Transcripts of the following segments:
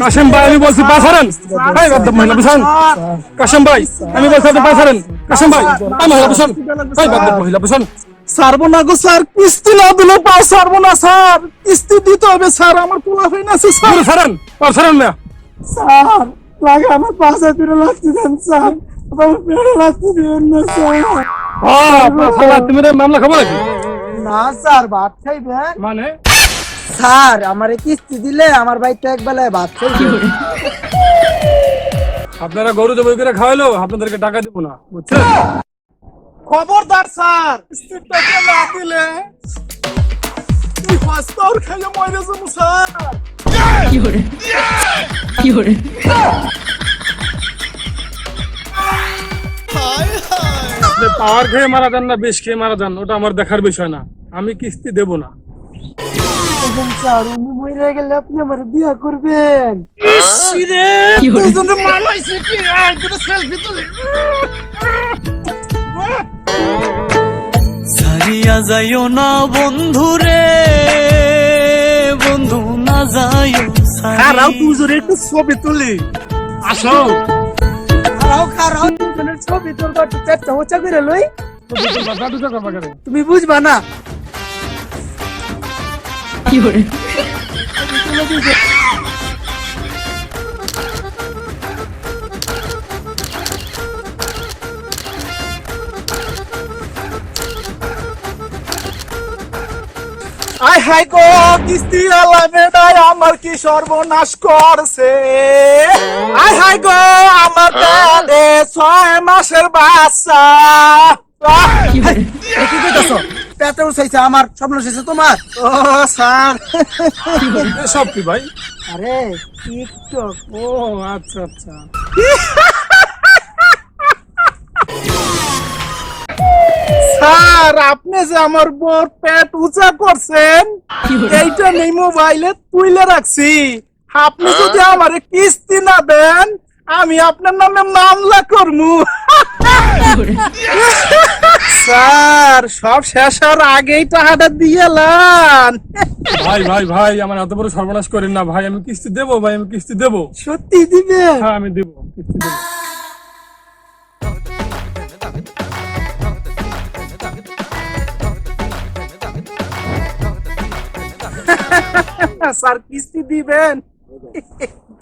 কাশেম ভাই আমি বলছি পাশারেন ভাই বাদ মহিলা বুঝান কাশেম ভাই আমি বলছি আপনি পাশারেন কাশেম ভাই মহিলা বুঝান ভাই বাদ মহিলা বুঝান ছাড়বো না গো স্যার কিস্তি না দিলে ছাড়বো না স্যার। কিস্তি দিতে হবে স্যার আমার পোলা হয়ে না স্যার। পাশারেন না। স্যার লাগে আমার পাশে ফিরে লাগছে স্যার। আমার ফিরে লাগছে দেন না স্যার। পাশালা তুমি রে মামলা খাব নাকি? না স্যার ভাত খাইবেন? মানে? স্যার আমার কিস্তি দিলে আমার বাড়িতে এক বেলায় ভাত আপনারা গরু জবাই করে খাওয়াইলো আপনাদেরকে টাকা দিব না বুঝছেন? খবরদার স্যার। কিস্তিটাকে না দিলে তুই মরে যাব স্যার। আপনি পাওয়ার খেয়ে মারা যান না বেশ খেয়ে মারা যান ওটা আমার দেখার বিষয় না। আমি কিস্তি দেব না। গেলে আপনি আমার বিয়া করবেন সারিয়া যাইও না বন্ধু রে বন্ধু না যাইও খারাও দুজনে একটু ছবি তুলি আসো খারাও খারাও দুজনের ছবি তুলবা একটু চারটা হোচা করে লই তুমি বুঝবা না আই হাই গো কিস্তি আলা আমার কি সর্বনাশ করছে? আই হাই গো আমার পেটে ছয় মাসের বাচ্চা। পেটে উঠাইছে আমার স্বপ্ন শেষে তোমার। ও স্যার। সব কি ভাই? আরে টিকটক। ও আচ্ছা আচ্ছা। স্যার আপনি যে আমার বোর পেট উঁচা করছেন এইটা নেই মোবাইলে তুইলে রাখছি। আপনি যদি আমার কিস্তি না দেন আমি আপনার নামে মামলা করমু। স্যার সব শেষ হওয়ার আগেই টাকাটা দিয়ে এলান ভাই ভাই ভাই আমার এত বড় সর্বনাশ করেন না। ভাই আমি কিস্তি দেবো ভাই আমি কিস্তি দেবো। সত্যি দিবে হ্যাঁ আমি দেবো কিস্তি দেবো। স্যার কিস্তি দিবেন?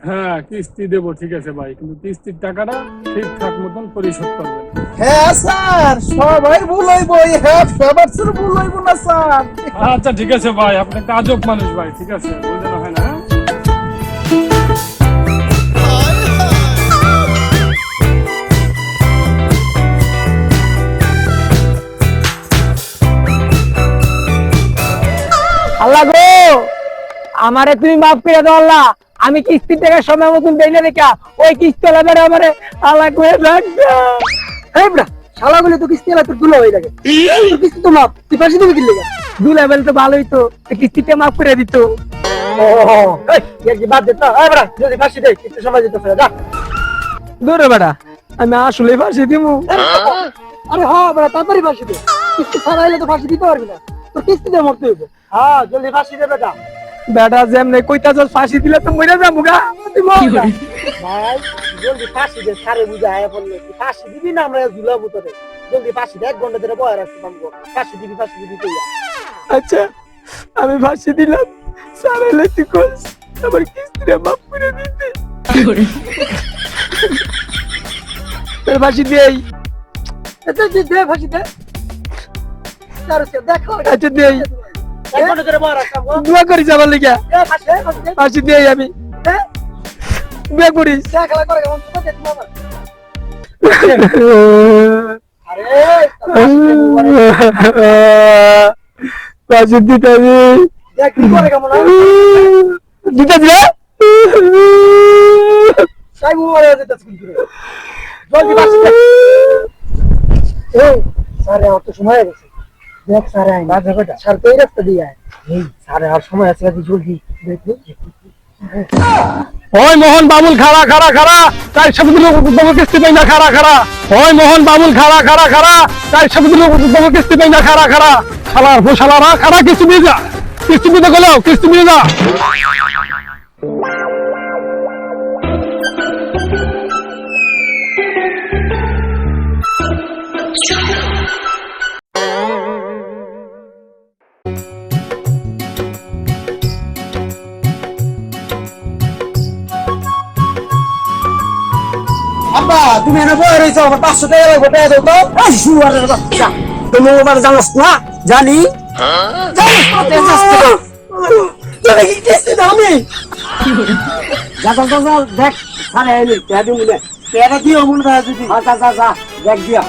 হ্যাঁ কিস্তি দেবো ঠিক আছে ভাই কিন্তু কিস্তির টাকাটা ঠিকঠাক মতন পরিশোধ করবেন। হ্যাঁ স্যার সবাই ভুল হইব হ্যাঁ ফেভারসের ভুল হইব না স্যার। আচ্ছা ঠিক আছে ভাই আপনি একটা আজব মানুষ ভাই ঠিক আছে হয় না হ্যাঁ? আল্লাহ গো আমারে তুমি মাফ করে দাও আল্লাহ। আমি কিস্তির টাকা সময় মতন দেই না দেখা ওই কিস্তি বেড়ে আমারে এই বড়া শালাগুলি তো কিস্তি এলা তোর দুলা হয়ে তোর কিস্তি তো মাপ তুই ফাঁসি দিবি কিনলে দু লেভেল তো ভালোই তো কিস্তিটা মাফ করে দিত। ও এই এর কি বাদ দে তো। এই বড়া যদি ফাঁসি দে কিস্তি সময় দিতে হবে যা। দূরে বেড়া আমি আসলে ফাঁসি দিব আরে হ্যাঁ বড়া তাড়াতাড়ি ফাঁসি দে। কিস্তি ছাড়া এলে তো ফাঁসি দিতে পারবি না। তোর কিস্তি দিয়ে মরতে হইব। হ্যাঁ জলদি ফাঁসি দে বেটা। বেটা যেমনে কইতা যাস ফাঁসি দিলে তো মরে যাব গা। ভাই জলদি ফাঁসি দে সারে বুঝা আয়া বললে ফাঁসি দিবি না আমরা ঝুলাবো তোরে। জলদি ফাঁসি দে এক ঘণ্টা ধরে বয়ে রাখতে পারব ফাঁসি দিবি ফাঁসি দিবি তুই আচ্ছা আমি ফাঁসি দিলাম। সারাইলে তুই কস আমার কিস্তিটা মাফ করে দিতে। তোর ফাঁসি দিয়েই দে দে দে ফাঁসি দে। সারে সে দেখো। আচ্ছা দিয়েই বয়ে দোয়া করিস আমার এ ফাঁসি দে ফাঁসি দে ফাঁসি দিয়েই আমি। দোয়া করিস ফাঁসি দিতে আমি। দিতে দিলে? মু মরে যেতেছে কিন্তু জলদি ফাঁসি এই স্যার আমার সময় হয়ে গেছে। দেখ স্যার আইন। বাজে কটা স্যার তো এই রাস্তা দিয়ে আয়? এই স্যার আর সময় আছে কাজে জলদি? দেখ। দেখ, দেখ। ওই মোহন বাবুল খাড়া খাড়া খাড়া। তাই সব দিল তোমাকে কিস্তি পাই না খাড়া খাড়া। ওই মোহন বাবুল খাড়া খাড়া খাড়া। তাই সব দিল তোমাকে কিস্তি পাই না খাড়া খাড়া। শালার ফো শালারা খাড়া কিস্তি দিয়ে যা। কিস্তি দিতে গেলো কিস্তি দিয়ে যা। আব্বা তুমি এনে বয়ে রয়েছো আমার পাঁচশো টাকা লাগবে টাকা দাও তো। এই শুয়ারের বাচ্চা। তুমি ওবার জানোস না? জানি। জানিস না তুই জানিস না। তোরা কি যা যা, দেখ দেখ দিয়া।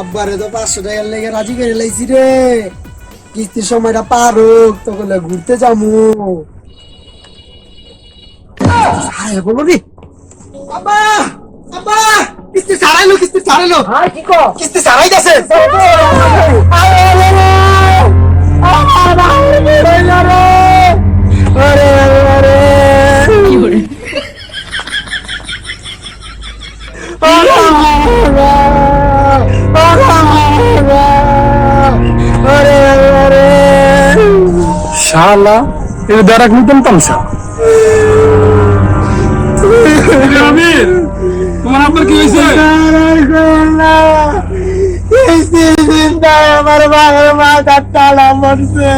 আব্বারে তো পাঁচশো টাকার লেগে রাজি করে লাইছি রে। কিস্তির সময়টা পার হোক তখন ঘুরতে যাব। আরে বলো রে আব্বা আব্বা কিস্তি ছাড়াইলো কিস্তি ছাড়াইলো। হ্যাঁ কিস্তি ছাড়াই গেছে শালা এটা দেরাক নিতাম তামসা। আমির তোমার আব্বার কি হয়েছে? আমার বাবার মাথা তালা মরছে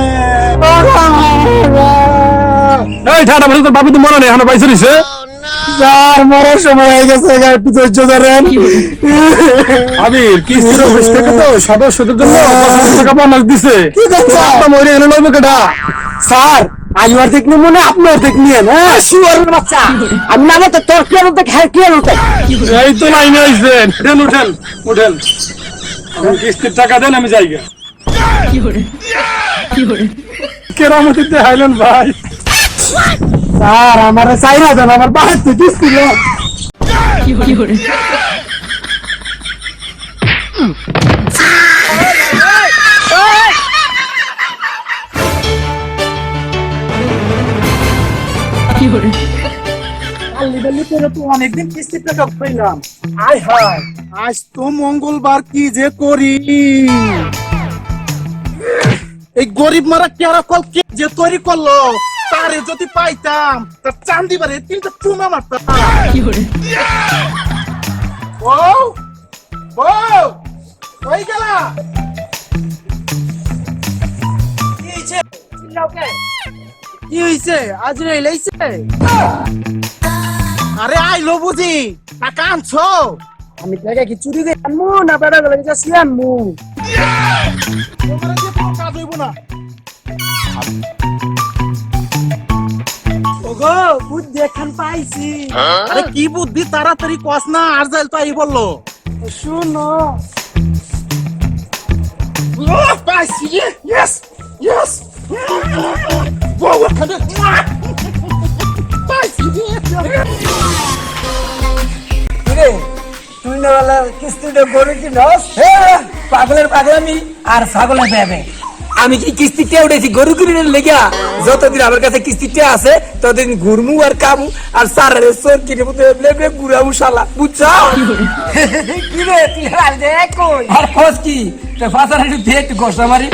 এই ঠাডা বসে তোর বাবু তো মনে নেই এখন পাইছে যার মরার সময় হয়ে গেছে একটু ধৈর্য ধরেন। অফিস থেকে তো সদস্যদের জন্য টাকা বোনাস দিছে। কি করছ? মরে গেলে লইবে কেটা স্যার আমি অর্ধেক নিয়ে মনে আপনি অর্ধেক নিয়ে হ্যাঁ? শুয়ারের বাচ্চা। আমি না তো তোর কি অর্ধেক হ্যাঁ কি অর্ধেক এই তো লাইনে আইছেন। উঠেন উঠেন। উঠেন কিস্তির টাকা দেন আমি যাই গে। কেরামতিতে হাইলেন ভাই। স্যার আমার চাইরা দেন আমার বাড়িতে তো কিস্তি অনেকদিন টাকা পাইলাম। আয় হায় আজ তো মঙ্গলবার কি যে করি? এই গরিব মারা কেরা কল কে যে তৈরি করল? তারে যদি পাইতাম তার চান্দি বারে তিনটা চুমা মারতাম। বউ বউ কই গেলা? কি হইছে? আজ রে লাইছে আরে আইলো বুঝি টাকা আনছো? আমি টাকা কি চুরি করে আনমু না বেড়া গেলে যাচ্ছি আনমু তোমার কাজ হইব না। ওগো বুদ্ধি এখান পাইছি। আরে কি বুদ্ধি তাড়াতাড়ি কস না আর যাইল তো এই বলল। শুনো। পাইছি ইয়েস ইয়েস পাইছি কিরে তুই না বলে কিস্তিটা গরু কিনস? পাগলের পাগলামি আর ছাগলের ভেবে আমি কি কিস্তিতে উঠেছি? গরু কিনে লেগা যতদিন আমার কাছে কিস্তিতে আছে ততদিন ঘুরমু আর কামু আর সারারে সোর কিনে মতো লেবে ঘুরামু শালা বুঝছ কি রে তুই আর দেখ কই? আর খোঁজ কি? তো ফাসার একটু ভেট একটু মারি।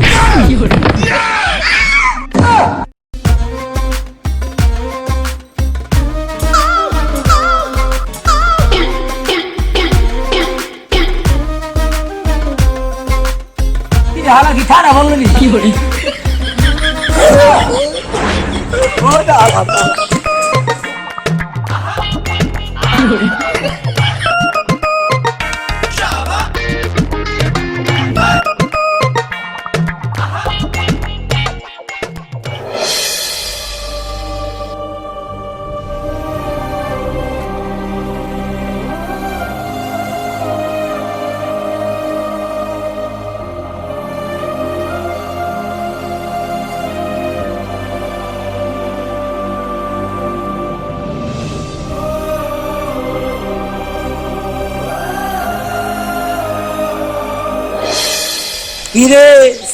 কিরে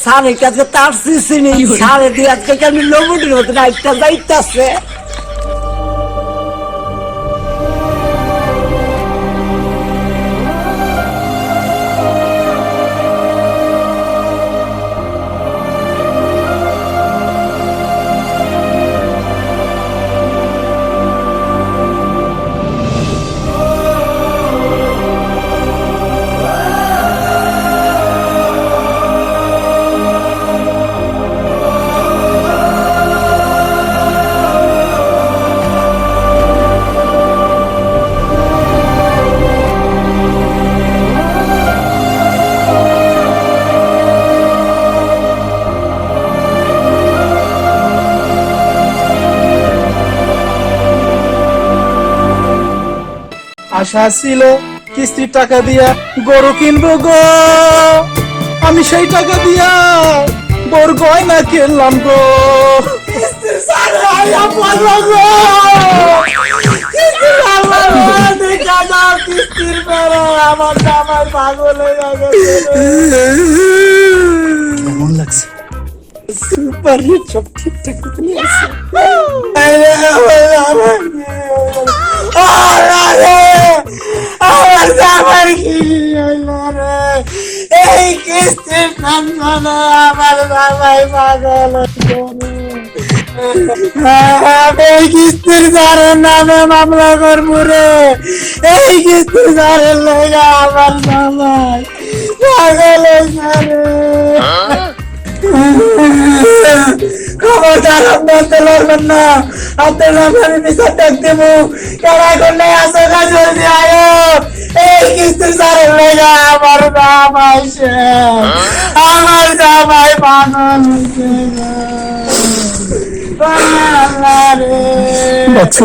স্যার এটা আজকে তার সিসিনি স্যার দিয়ে আজকে কেমন লোবটির মতো একটা যাইতাছে? আশা ছিল কিস্তির টাকা দিয়া গরু কিনবো গো আমি সেই টাকা দিয়া বর গয়না কিনলাম গো হয়ে কেমন লাগছে সুপার হিট সব ঠিকঠাক আমার আমার কি? এই কিস্তির টেনশনে আমার জামাই পাগল এই কিস্তির জারের নামে মামলা করব রে এই কিস্তির জারের লেগে আমার জামাই পাগল রে খবরদার, আপনার লড়বেন না। আপনার আমি বিচার ডাক দেবো। কারা করলে আসো না জলদি আয়ো। এই কিস্তি সারের লেগা আমার জামাই শেষ আমার জামাই পাগল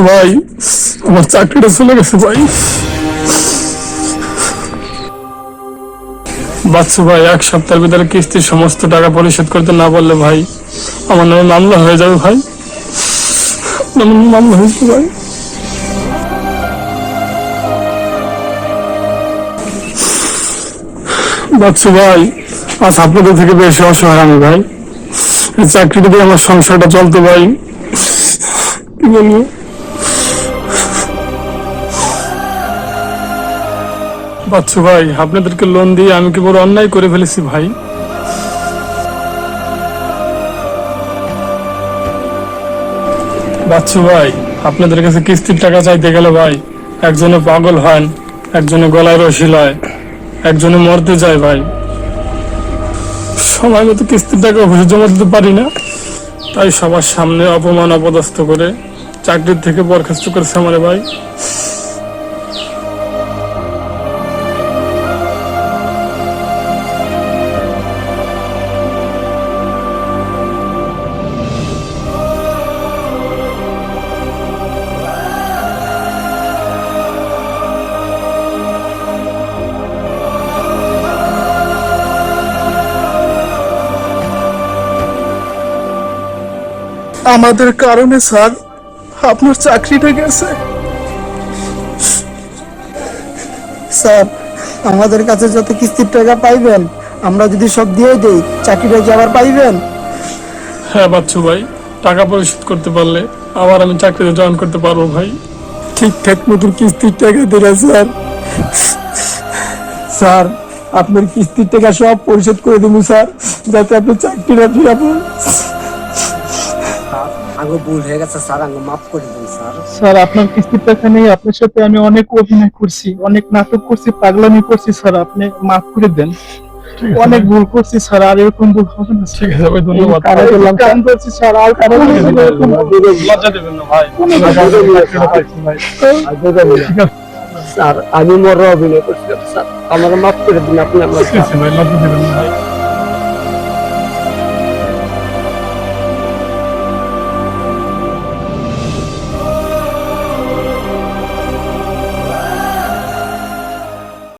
ভাই, আমার চাকরিটা চলে গেছে ভাই। বাচ্চু ভাই, এক সপ্তাহের ভিতরে কিস্তির সমস্ত টাকা পরিশোধ করতে না পারলে ভাই, আমার নামে মামলা হয়ে যাবে ভাই। মামলা হয়েছে ভাই। বাচ্চু ভাই, আজ আপনাদের থেকে বেশি অসহায় আমি ভাই চাকরিটা দিয়ে আমার সংসারটা চলতে ভাই। কি বলব? বাচ্চু ভাই, আপনাদেরকে লোন দিয়ে আমি কি বড় অন্যায় করে ফেলেছি ভাই? বাচ্চু ভাই, আপনাদের কাছে কিস্তির টাকা চাইতে গেলে ভাই একজনে পাগল হয় একজনে গলায় রশি লয় একজনে মরতে যায় ভাই। সময় মতো কিস্তির টাকা অফিসে জমা দিতে পারি না, তাই সবার সামনে অপমান, অপদস্থ করে চাকরির থেকে বরখাস্ত করেছে আমার ভাই। আমাদের কারণে স্যার আপনার চাকরিটা গেছে। স্যার আমাদের কাছে যত কিস্তির টাকা পাইবেন আমরা যদি সব দিয়ে দেই চাকরিটা কি আবার পাইবেন? হ্যাঁ বাচ্চু ভাই টাকা পরিশোধ করতে পারলে আবার আমি চাকরিতে জয়েন করতে পারব ভাই। ঠিকঠাক মতন কিস্তির টাকা দিলে স্যার। স্যার আপনার কিস্তির টাকা সব পরিশোধ করে দেবো স্যার যাতে আপনি চাকরিটা ফিরে পান আগে ভুল হয়ে গেছে স্যার আগে মাফ করে দিন স্যার। স্যার আপনার কিস্তির টাকা নিয়ে আপনার সাথে আমি অনেক অভিনয় করছি অনেক নাটক করছি পাগলামি করছি স্যার আপনি মাফ করে দেন। অনেক ভুল করছি স্যার আর এরকম ভুল হবে না ঠিক আছে ভাই ধন্যবাদ। কাম করছি স্যার আর কারও লজ্জা দেবেন না ভাই। স্যার। আমি মর অভিনয় করছিলাম স্যার। আমার মাফ করে দিন আপনি আমার ভাই লজ্জা দেবেন না ভাই।